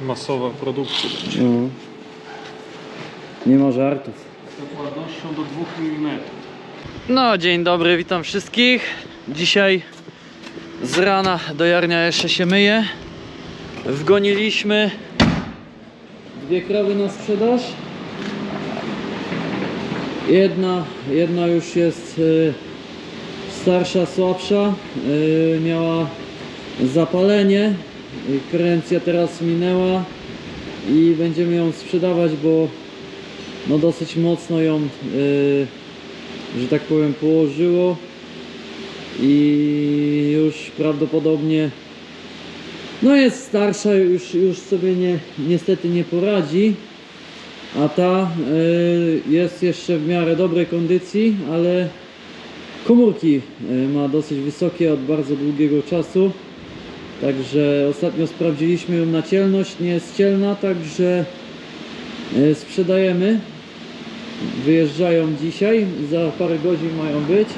Masowa produkcja. No. Nie ma żartów. Z dokładnością do 2 mm. No, dzień dobry, witam wszystkich. Dzisiaj z rana dojarnia jeszcze się myje. Wgoniliśmy dwie krowy na sprzedaż. Jedna, jedna już jest y, starsza, słabsza. Y, miała zapalenie. Karencja teraz minęła i będziemy ją sprzedawać, bo no dosyć mocno ją y, że tak powiem, położyło i już prawdopodobnie no jest starsza, już, już sobie nie, niestety nie poradzi, a ta y, jest jeszcze w miarę dobrej kondycji, ale komórki y, ma dosyć wysokie od bardzo długiego czasu. Także ostatnio sprawdziliśmy ją na cielność, nie jest cielna, także y, sprzedajemy wyjeżdżają dzisiaj, za parę godzin mają być.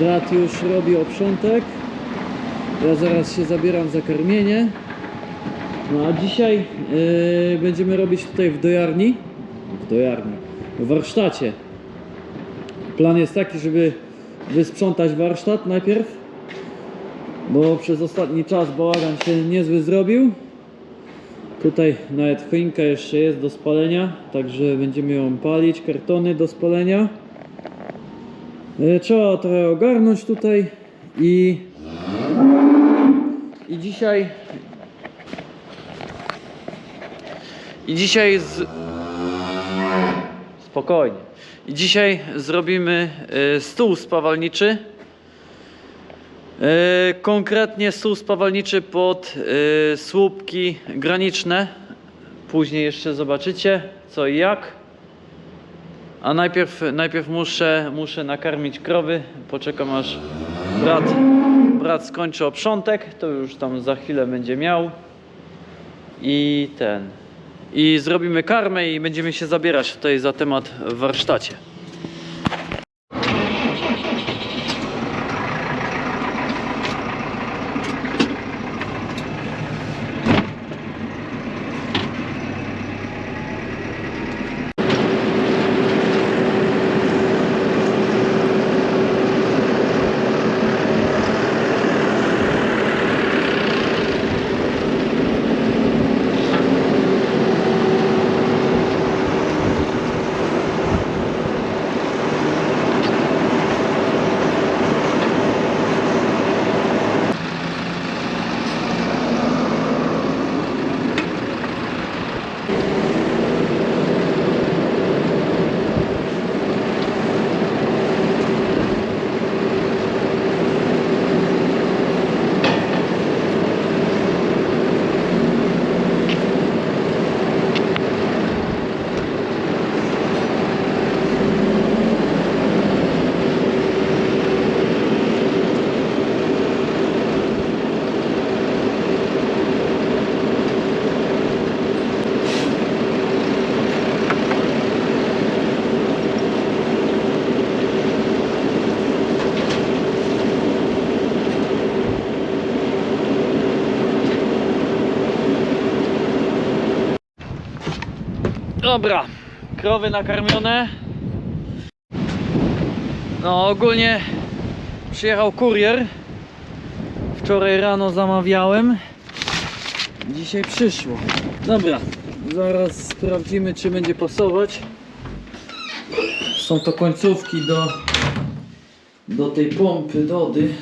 Brat już robi oprzątek. Ja zaraz się zabieram za karmienie. No a dzisiaj yy, będziemy robić tutaj w dojarni. W dojarni. W warsztacie. Plan jest taki, żeby wysprzątać warsztat najpierw. Bo przez ostatni czas bałagan się niezły zrobił. Tutaj nawet choinka jeszcze jest do spalenia, także będziemy ją palić, kartony do spalenia. E, Trzeba trochę ogarnąć tutaj i i dzisiaj i dzisiaj z spokojnie. I dzisiaj zrobimy e, stół spawalniczy. E, Konkretnie stół spawalniczy pod e, słupki graniczne. Później jeszcze zobaczycie co i jak. A najpierw, najpierw muszę, muszę nakarmić krowy. Poczekam aż brat, brat skończy oprzątek. To już tam za chwilę będzie miał. I ten. I zrobimy karmę i będziemy się zabierać tutaj za temat w warsztacie. Dobra, krowy nakarmione. No ogólnie przyjechał kurier. Wczoraj rano zamawiałem. Dzisiaj przyszło. Dobra, zaraz sprawdzimy czy będzie pasować. Są to końcówki do, do tej pompy Dody.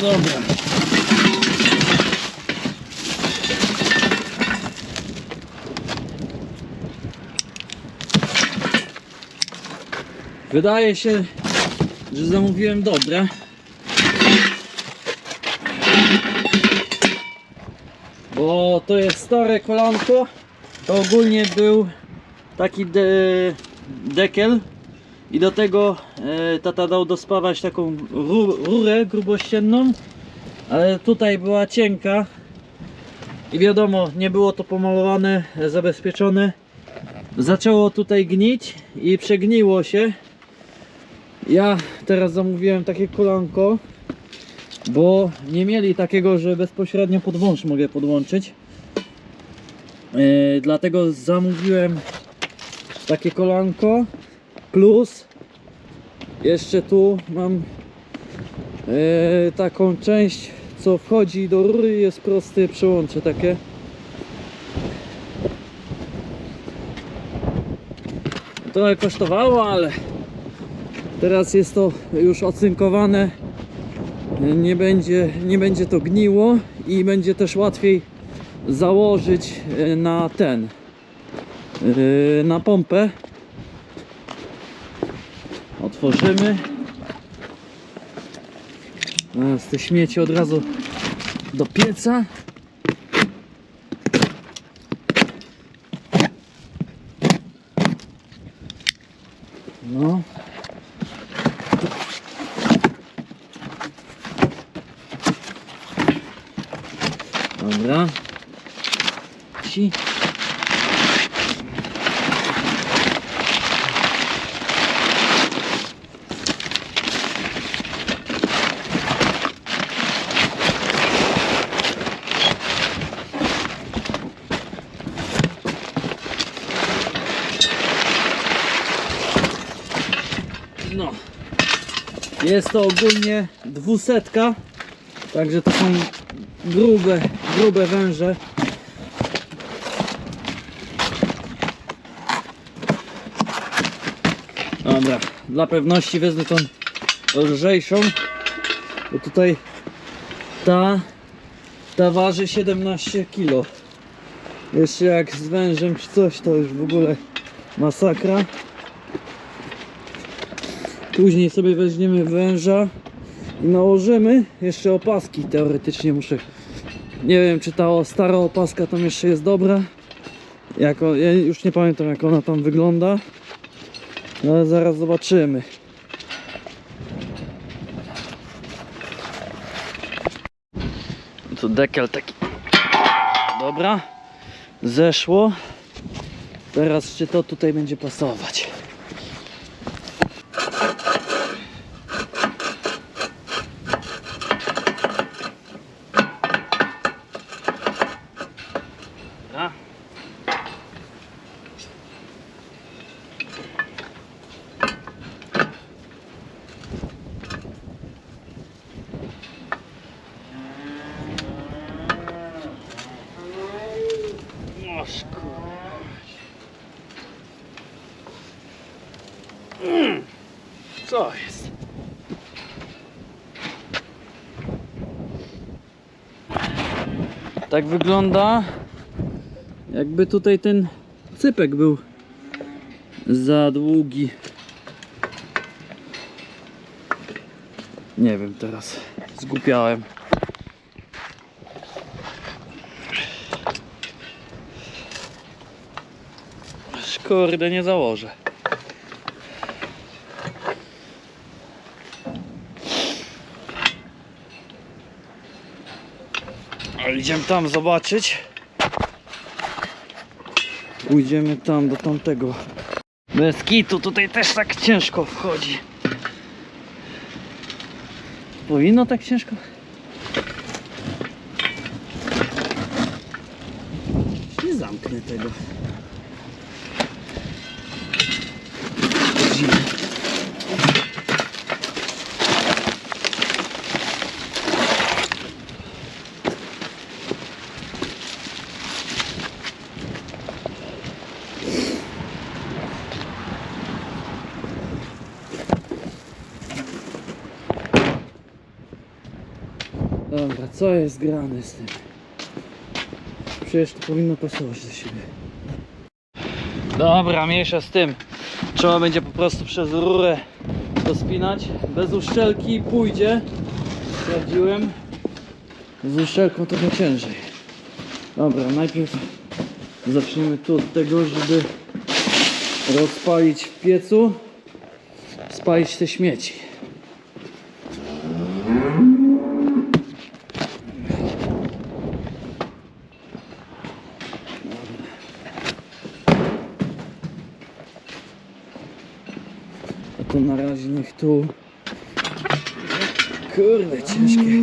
Dobra. Wydaje się, że zamówiłem dobre. Bo to jest stare kolanko. To ogólnie był taki de i do tego e, tata dał dospawać taką ru rurę grubościenną, ale tutaj była cienka i wiadomo, nie było to pomalowane, e, zabezpieczone. Zaczęło tutaj gnić i przegniło się. Ja teraz zamówiłem takie kolanko, bo nie mieli takiego, że bezpośrednio pod mogę podłączyć. Yy, dlatego zamówiłem takie kolanko plus jeszcze tu mam yy, taką część co wchodzi do rury jest proste przełącze takie. Trochę kosztowało ale teraz jest to już ocynkowane. Nie będzie, nie będzie to gniło i będzie też łatwiej założyć e, na ten e, na pompę otworzymy Teraz te śmieci od razu do pieca no Dobra. Ci. No. Jest to ogólnie dwusetka. Także to są grube, grube węże. Dobra, dla pewności wezmę tą lżejszą, bo tutaj ta, ta waży 17 kg. Jeszcze jak z wężem czy coś, to już w ogóle masakra. Później sobie weźmiemy węża i nałożymy. Jeszcze opaski teoretycznie muszę. Nie wiem czy ta stara opaska tam jeszcze jest dobra. Ja już nie pamiętam jak ona tam wygląda. Ale zaraz zobaczymy. Tu dekel taki. Dobra. Zeszło. Teraz czy to tutaj będzie pasować Dobra. Noż, kurwa. Mm. Co jest? Tak wygląda jakby tutaj ten cypek był za długi. Nie wiem teraz. Zgupiałem. Kurde, nie założę. Idziemy tam zobaczyć. Pójdziemy tam do tamtego. Bez kitu tutaj też tak ciężko wchodzi. Powinno tak ciężko? Nie zamknę tego. Dziwne. Dobra, co jest grane z tym? Przecież to powinno pasować do siebie. Dobra, mniejsza z tym. Trzeba będzie po prostu przez rurę to spinać. Bez uszczelki pójdzie. Sprawdziłem. Z uszczelką trochę ciężej. Dobra, najpierw zacznijmy tu od tego, żeby rozpalić w piecu, spalić te śmieci. to na razie niech tu. Kurde, ciężkie.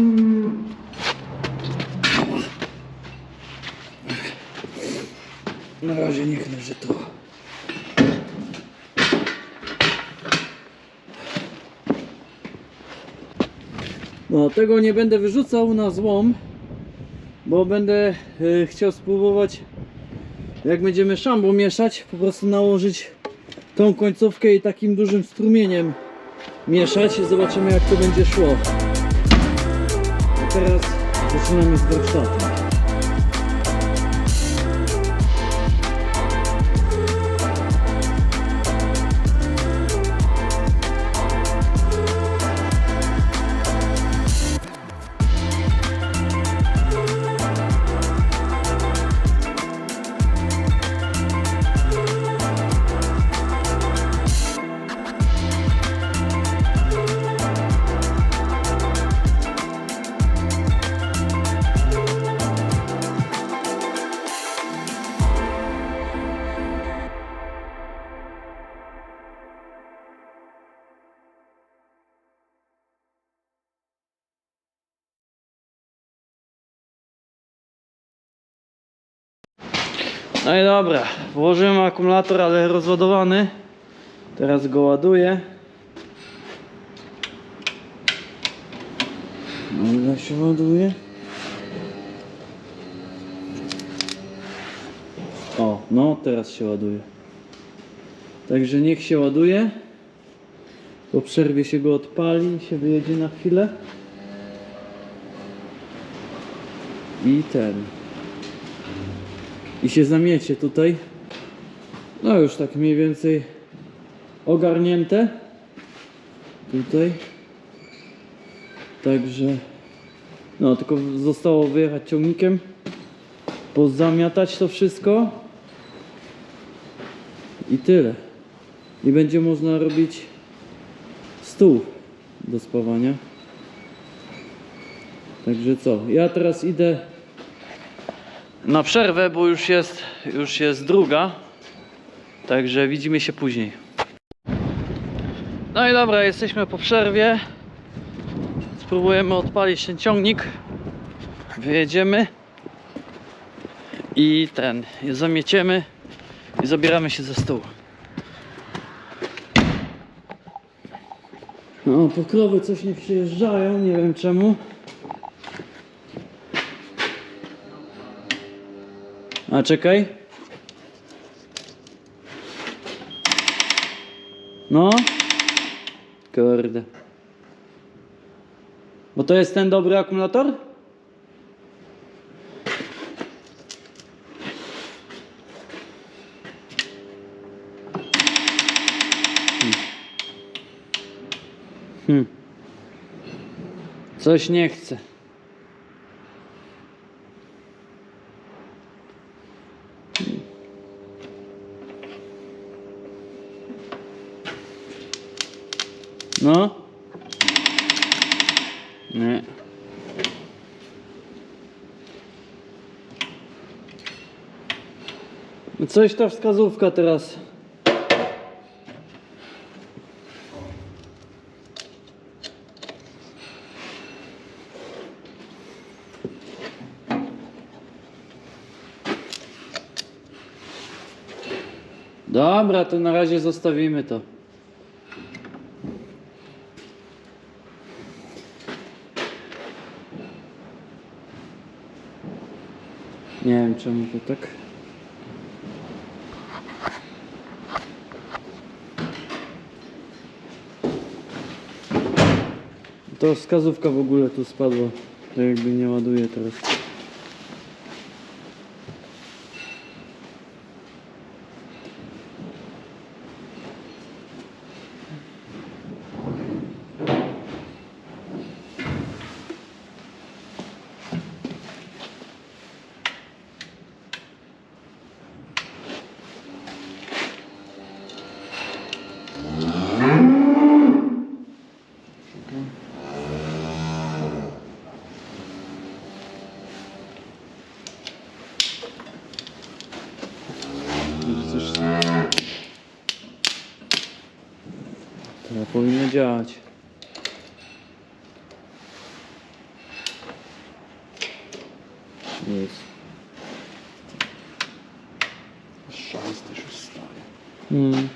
Na razie niech leży tu. No, tego nie będę wyrzucał na złom, bo będę e, chciał spróbować, jak będziemy szambo mieszać, po prostu nałożyć tą końcówkę i takim dużym strumieniem mieszać i zobaczymy jak to będzie szło. A teraz zaczynamy z warsztatem. No i dobra, włożyłem akumulator, ale rozładowany. Teraz go ładuję. No ile się ładuje? O, no teraz się ładuje. Także niech się ładuje. Po przerwie się go odpali się wyjedzie na chwilę. I ten i się zamiecie tutaj. No już tak mniej więcej ogarnięte. Tutaj. Także no tylko zostało wyjechać ciągnikiem. Pozamiatać to wszystko. I tyle. I będzie można robić stół do spawania. Także co? Ja teraz idę na przerwę, bo już jest, już jest druga. Także widzimy się później. No i dobra, jesteśmy po przerwie. Spróbujemy odpalić ten ciągnik. Wyjedziemy. I ten, zamieciemy i zabieramy się ze stołu. No, pokrowy coś nie przyjeżdżają, nie wiem czemu. A czekaj. No. Kurde. Bo to jest ten dobry akumulator? Hmm. Hmm. Coś nie chce. No. Nie. No Coś ta wskazówka teraz. Dobra, to na razie zostawimy to. Nie wiem czemu to tak. To wskazówka w ogóle tu spadła. To jakby nie ładuje teraz. Działać. Jest. Szans też już staje. Mm.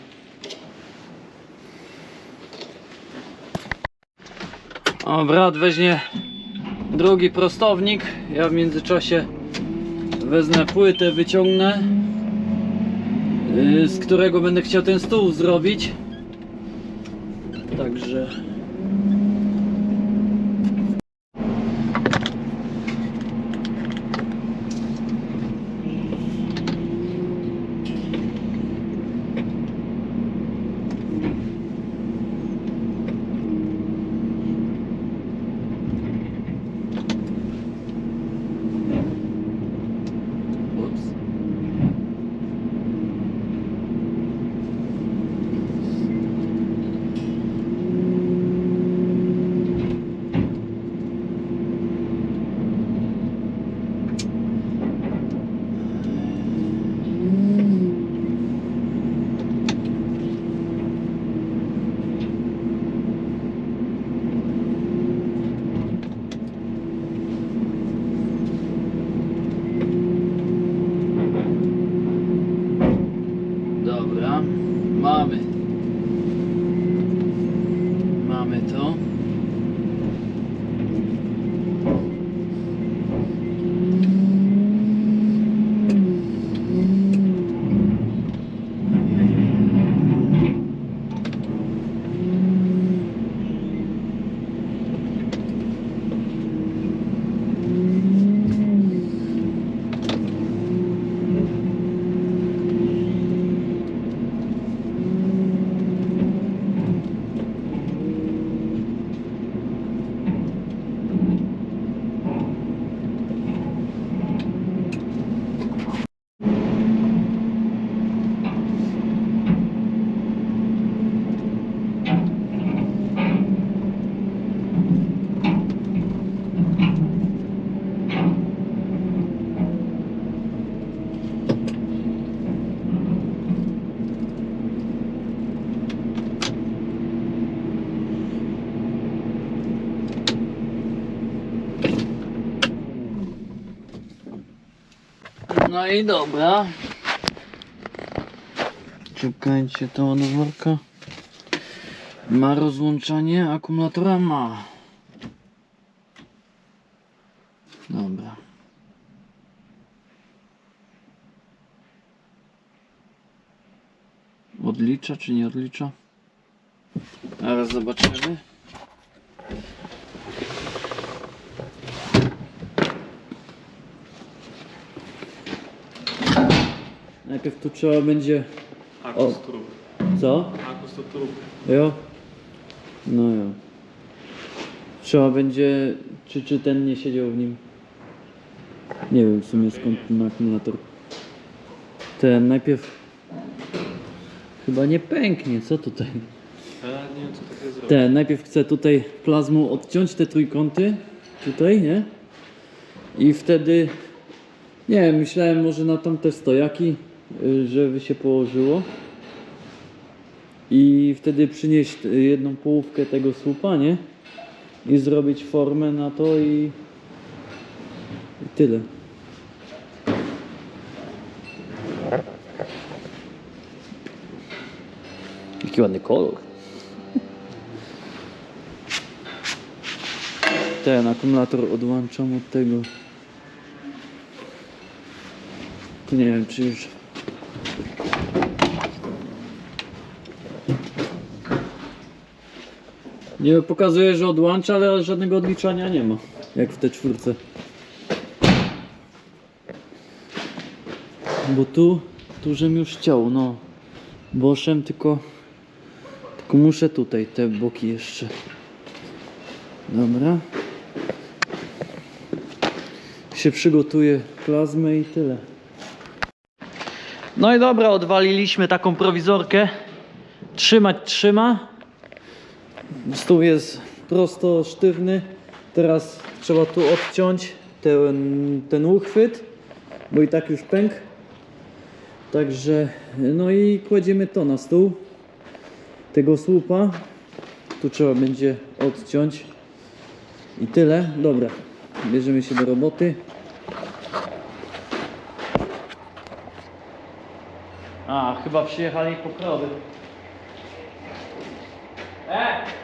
O, brat weźmie drugi prostownik. Ja w międzyczasie wezmę płytę, wyciągnę, yy, z którego będę chciał ten stół zrobić. No i dobra. Czekajcie, to ładowarka ma rozłączanie, akumulatora ma. Dobra. Odlicza czy nie odlicza? Zaraz zobaczymy. Najpierw tu trzeba będzie. Akus trup. Co? Akus to trup. Jo? No jo. Trzeba będzie. Czy, czy ten nie siedział w nim? Nie wiem w sumie skąd ten akumulator. Ten najpierw. Chyba nie pęknie, co tutaj? Ja nie wiem co takiego zrobić. Ten, najpierw chcę tutaj plazmą odciąć te trójkąty. Tutaj, nie? I wtedy. Nie wiem, myślałem może na tamte stojaki, żeby się położyło. I wtedy przynieść y, jedną połówkę tego słupa, nie? I zrobić formę na to i. I tyle. Jaki ładny kolor. Ten akumulator odłączam od tego. Nie wiem czy już. Nie pokazuje, że odłącza, ale żadnego odliczania nie ma. Jak w te czwórce. Bo tu, tu żem już chciał, no. Boszem tylko. Tylko muszę tutaj te boki jeszcze. Dobra. Się przygotuję plazmę i tyle. No i dobra, odwaliliśmy taką prowizorkę. Trzymać trzyma. Stół jest prosto sztywny. Teraz trzeba tu odciąć ten, ten uchwyt, bo i tak już pęk. Także, no i kładziemy to na stół. Tego słupa. Tu trzeba będzie odciąć. I tyle. Dobra. Bierzemy się do roboty. A, chyba przyjechali po krowy. E!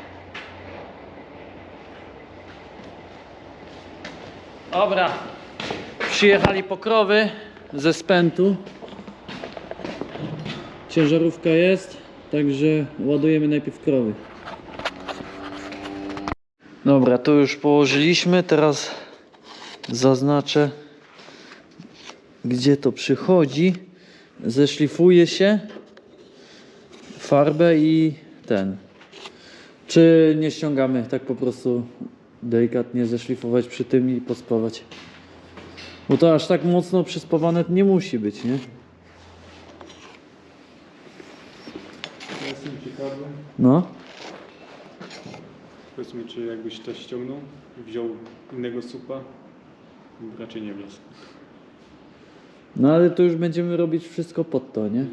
Dobra. Przyjechali po krowy ze spętu. Ciężarówka jest, także ładujemy najpierw krowy. Dobra, to już położyliśmy. Teraz zaznaczę, gdzie to przychodzi. Zeszlifuje się farbę i ten. Czy nie ściągamy, tak po prostu delikatnie zeszlifować przy tym i pospawać. Bo to aż tak mocno przyspawane nie musi być, nie? Jestem ciekawy. No. Powiedz mi, czy jakbyś to ściągnął, wziął innego supa, raczej nie wlazł. No ale to już będziemy robić wszystko pod to, nie?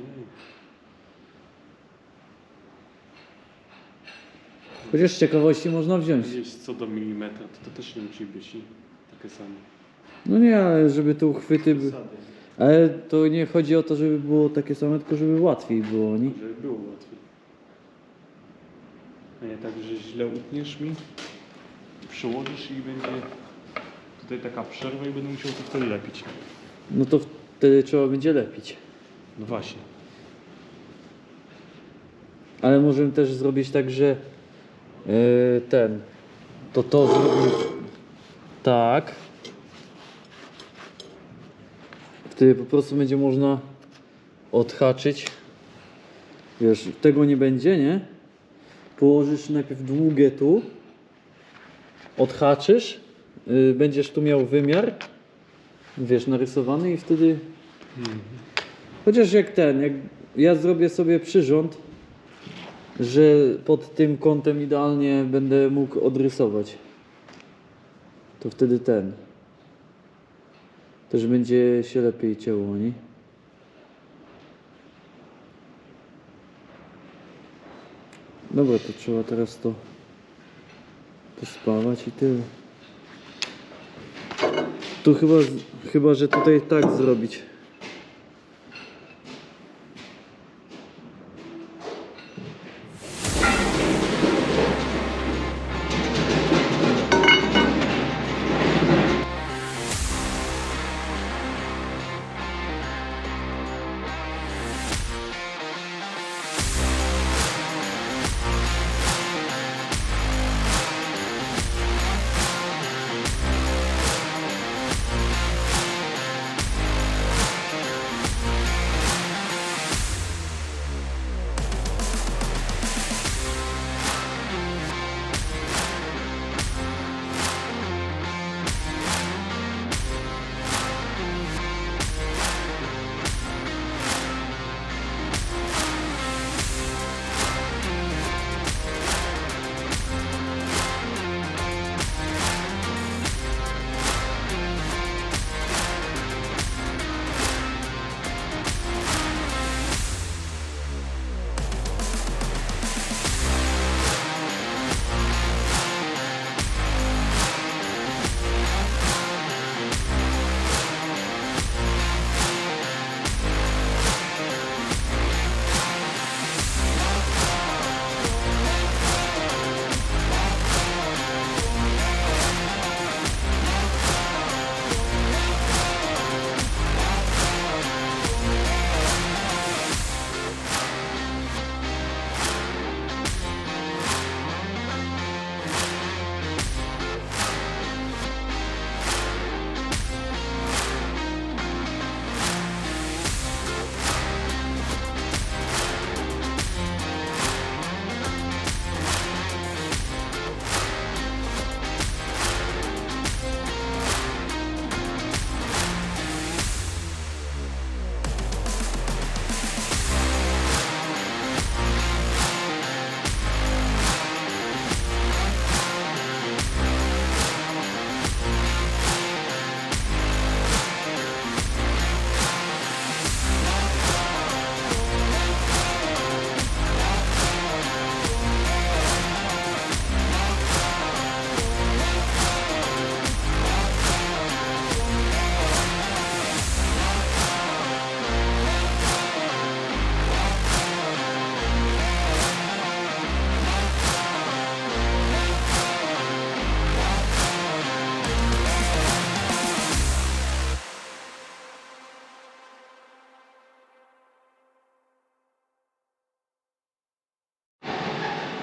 Chociaż z ciekawości można wziąć. Gdzieś co do milimetra, to, to też nie musi być takie same. No nie, ale żeby tu uchwyty... By... Zasady, Ale to nie chodzi o to, żeby było takie same, tylko żeby łatwiej było, nie? żeby było łatwiej. A nie tak, że źle utniesz mi, przełożysz i będzie tutaj taka przerwa i będę musiał to wtedy lepić. No to wtedy trzeba będzie lepić. No właśnie. Ale możemy też zrobić tak, że yy, ten, to to zrobimy tak. Wtedy po prostu będzie można odhaczyć. Wiesz, tego nie będzie, nie? Położysz najpierw długie tu, odhaczysz, yy, będziesz tu miał wymiar, wiesz, narysowany i wtedy Chociaż jak ten, jak ja zrobię sobie przyrząd, że pod tym kątem idealnie będę mógł odrysować, to wtedy ten. Też będzie się lepiej cięło, nie? Dobra, to trzeba teraz to pospawać i tyle. Tu chyba, chyba, że tutaj tak zrobić.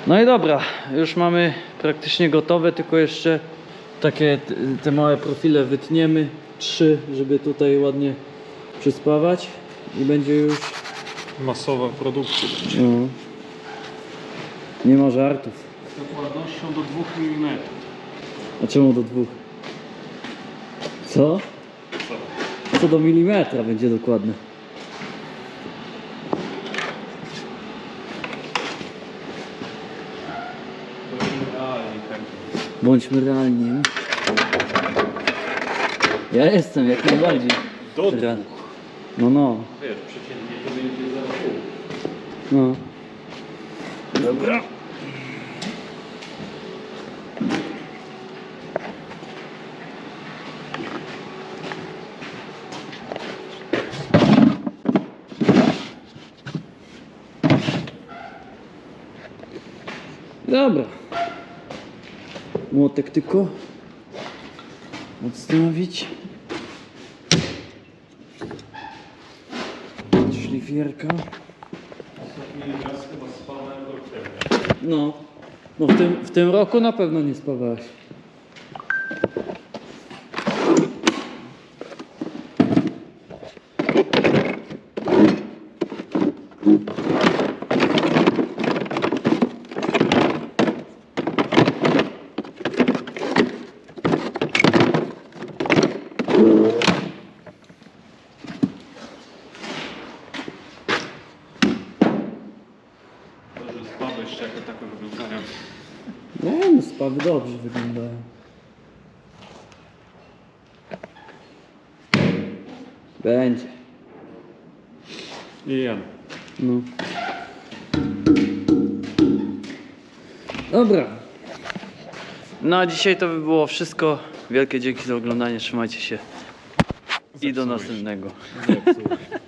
No i dobra, już mamy praktycznie gotowe, tylko jeszcze takie te małe profile wytniemy. Trzy, żeby tutaj ładnie przyspawać i będzie już. Masowa produkcja. No. Nie ma żartów. Z dokładnością do 2 mm. A czemu do dwóch? Co? Co do milimetra będzie dokładne. Bądźmy realni. Ja jestem jak najbardziej. Do No no. Wiesz, przeciętnie to będzie za pół. No. Dobra. Dobra. Młotek tylko odstawić. Szlifierka. No. No w tym, w tym roku na pewno nie spawałeś. Dobrze, spawy jeszcze jako takie wyglądają. No spawy dobrze wyglądają. Będzie. I ja. No. Dobra. No a dzisiaj to by było wszystko. Wielkie dzięki za oglądanie. Trzymajcie się. I do następnego. Zepsułeś.